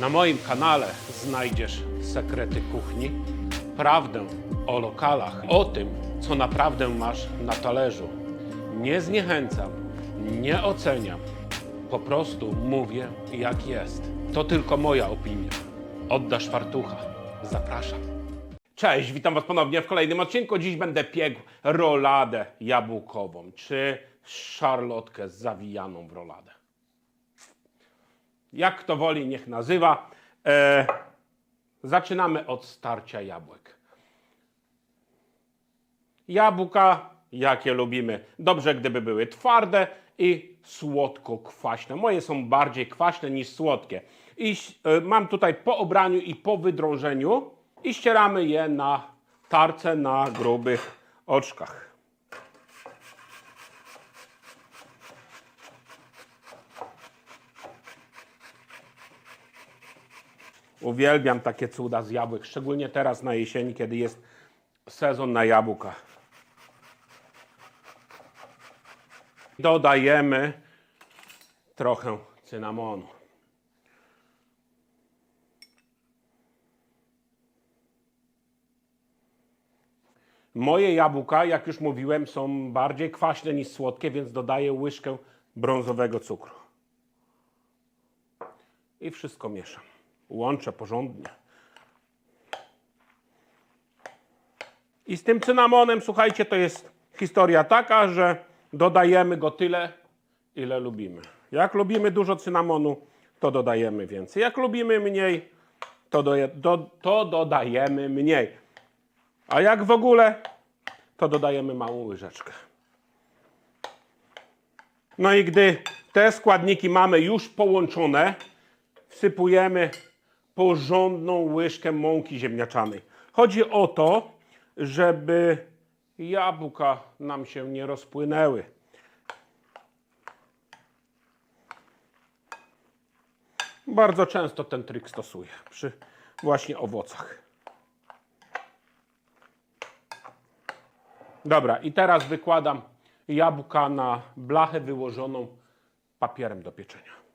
Na moim kanale znajdziesz sekrety kuchni, prawdę o lokalach, o tym, co naprawdę masz na talerzu. Nie zniechęcam, nie oceniam, po prostu mówię jak jest. To tylko moja opinia. Oddasz fartucha. Zapraszam. Cześć, witam Was ponownie w kolejnym odcinku. Dziś będę piekł roladę jabłkową, czy szarlotkę zawijaną w roladę jak kto woli, niech nazywa. E, zaczynamy od starcia jabłek. Jabłka, jakie lubimy. Dobrze, gdyby były twarde i słodko-kwaśne. Moje są bardziej kwaśne niż słodkie. I e, mam tutaj po obraniu i po wydrążeniu i ścieramy je na tarce na grubych oczkach. Uwielbiam takie cuda z jabłek, szczególnie teraz na jesieni, kiedy jest sezon na jabłka. Dodajemy trochę cynamonu. Moje jabłka, jak już mówiłem, są bardziej kwaśne niż słodkie, więc dodaję łyżkę brązowego cukru. I wszystko mieszam. Łączę porządnie. I z tym cynamonem, słuchajcie, to jest historia taka, że dodajemy go tyle, ile lubimy. Jak lubimy dużo cynamonu, to dodajemy więcej. Jak lubimy mniej, to, do, to dodajemy mniej. A jak w ogóle, to dodajemy małą łyżeczkę. No i gdy te składniki mamy już połączone, wsypujemy porządną łyżkę mąki ziemniaczanej. Chodzi o to, żeby jabłka nam się nie rozpłynęły. Bardzo często ten trik stosuję przy właśnie owocach. Dobra, i teraz wykładam jabłka na blachę wyłożoną papierem do pieczenia.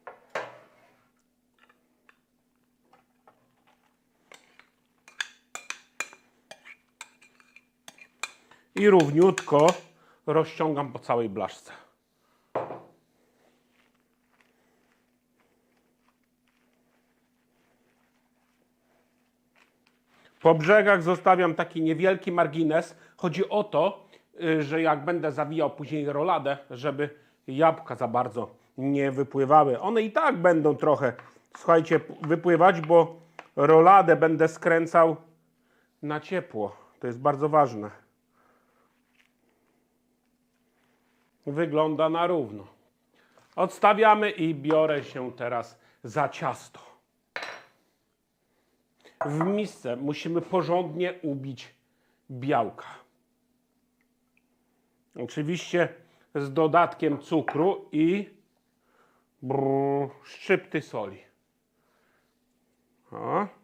I równiutko rozciągam po całej blaszce. Po brzegach zostawiam taki niewielki margines. Chodzi o to, y, że jak będę zawijał później roladę, żeby jabłka za bardzo nie wypływały. One i tak będą trochę, słuchajcie, wypływać, bo roladę będę skręcał na ciepło. To jest bardzo ważne. Wygląda na równo. Odstawiamy i biorę się teraz za ciasto. W misce musimy porządnie ubić białka. Oczywiście z dodatkiem cukru i brrr, szczypty soli. O.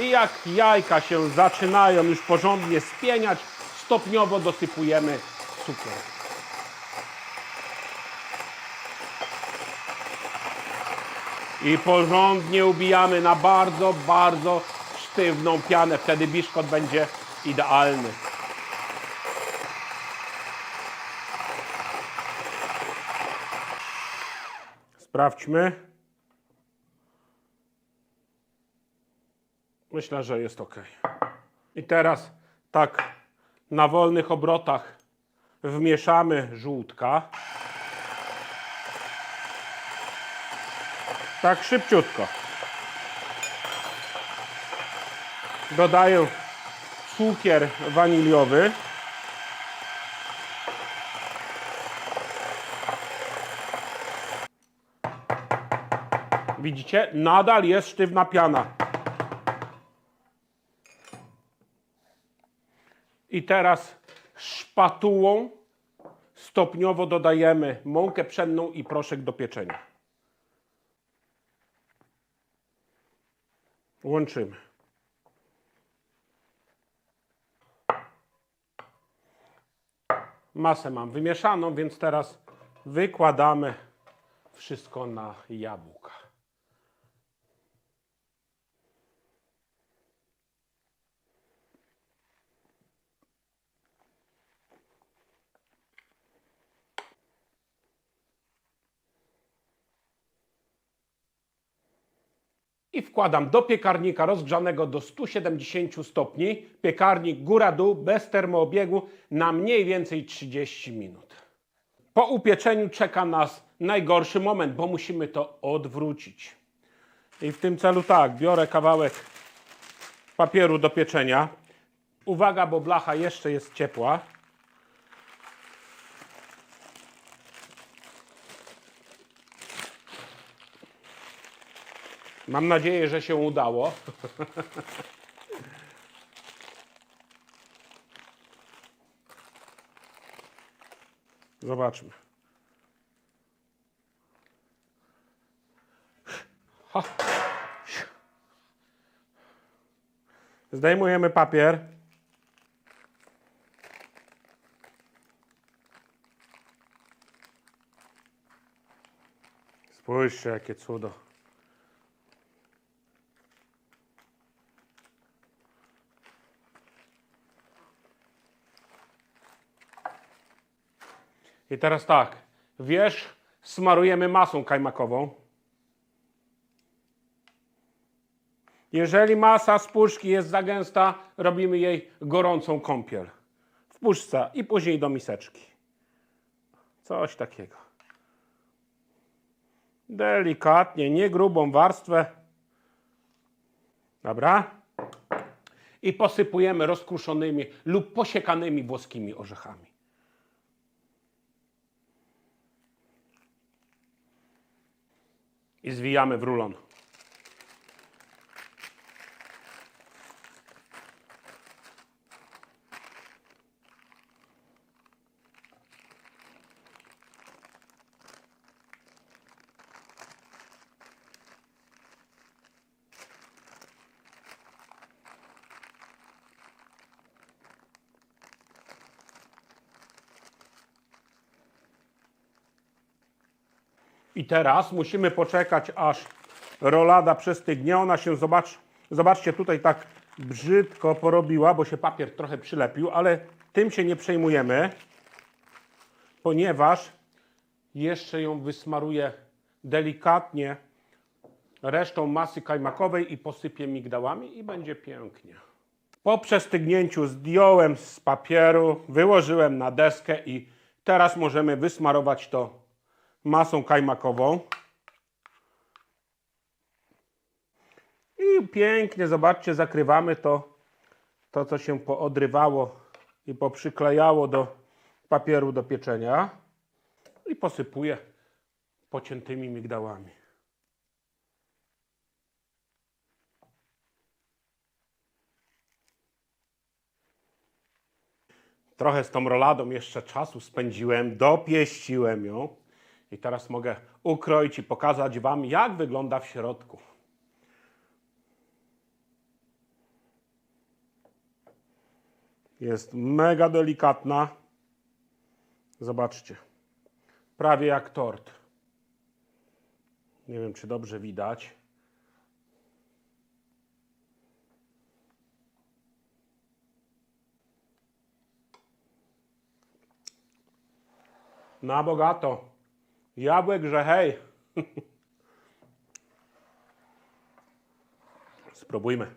I jak jajka się zaczynają już porządnie spieniać, stopniowo dosypujemy cukier. I porządnie ubijamy na bardzo, bardzo sztywną pianę. Wtedy biszkot będzie idealny. Sprawdźmy. Myślę, że jest ok. I teraz tak na wolnych obrotach wmieszamy żółtka. Tak szybciutko. Dodaję cukier waniliowy. Widzicie? Nadal jest sztywna piana. I teraz szpatułą stopniowo dodajemy mąkę pszenną i proszek do pieczenia. Łączymy. Masę mam wymieszaną, więc teraz wykładamy wszystko na jabłka. Wkładam do piekarnika rozgrzanego do 170 stopni. Piekarnik góra-dół bez termoobiegu na mniej więcej 30 minut. Po upieczeniu czeka nas najgorszy moment, bo musimy to odwrócić. I w tym celu tak, biorę kawałek papieru do pieczenia. Uwaga, bo blacha jeszcze jest ciepła. Mam nadzieję, że się udało. Zobaczmy. Zdejmujemy papier. Spójrzcie, jakie cudo. I teraz tak, wierzch smarujemy masą kajmakową. Jeżeli masa z puszki jest za gęsta, robimy jej gorącą kąpiel w puszce i później do miseczki. Coś takiego. Delikatnie, nie grubą warstwę. Dobra. I posypujemy rozkruszonymi lub posiekanymi włoskimi orzechami. I zwijamy w rulon. I teraz musimy poczekać, aż rolada przestygnie. Ona się, zobacz, zobaczcie, tutaj tak brzydko porobiła, bo się papier trochę przylepił, ale tym się nie przejmujemy, ponieważ jeszcze ją wysmaruję delikatnie resztą masy kajmakowej i posypię migdałami i będzie pięknie. Po przestygnięciu zdjąłem z papieru, wyłożyłem na deskę i teraz możemy wysmarować to masą kajmakową. I pięknie, zobaczcie, zakrywamy to, to co się poodrywało i poprzyklejało do papieru do pieczenia. I posypuję pociętymi migdałami. Trochę z tą roladą jeszcze czasu spędziłem, dopieściłem ją. I teraz mogę ukroić i pokazać Wam, jak wygląda w środku. Jest mega delikatna. Zobaczcie. Prawie jak tort. Nie wiem, czy dobrze widać. Na bogato. Jabłek, że hej. Spróbujmy.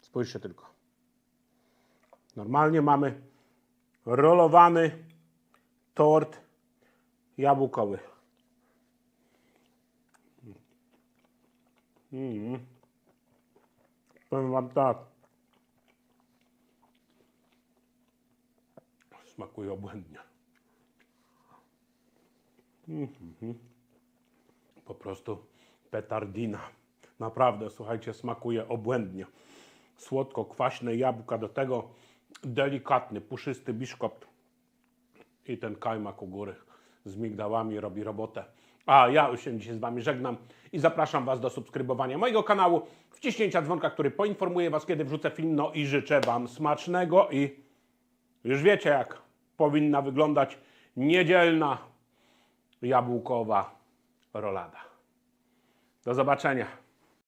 Spójrzcie tylko. Normalnie mamy rolowany tort jabłkowy. Mm. Powiem wam tak. Smakuje obłędnie. Mhm. Po prostu petardina. Naprawdę, słuchajcie, smakuje obłędnie. Słodko-kwaśne jabłka, do tego delikatny, puszysty biszkopt i ten kajmak u góry z migdałami robi robotę. A ja już się dzisiaj z Wami żegnam i zapraszam Was do subskrybowania mojego kanału, wciśnięcia dzwonka, który poinformuje Was, kiedy wrzucę film. No i życzę Wam smacznego i już wiecie, jak powinna wyglądać niedzielna jabłkowa rolada. Do zobaczenia.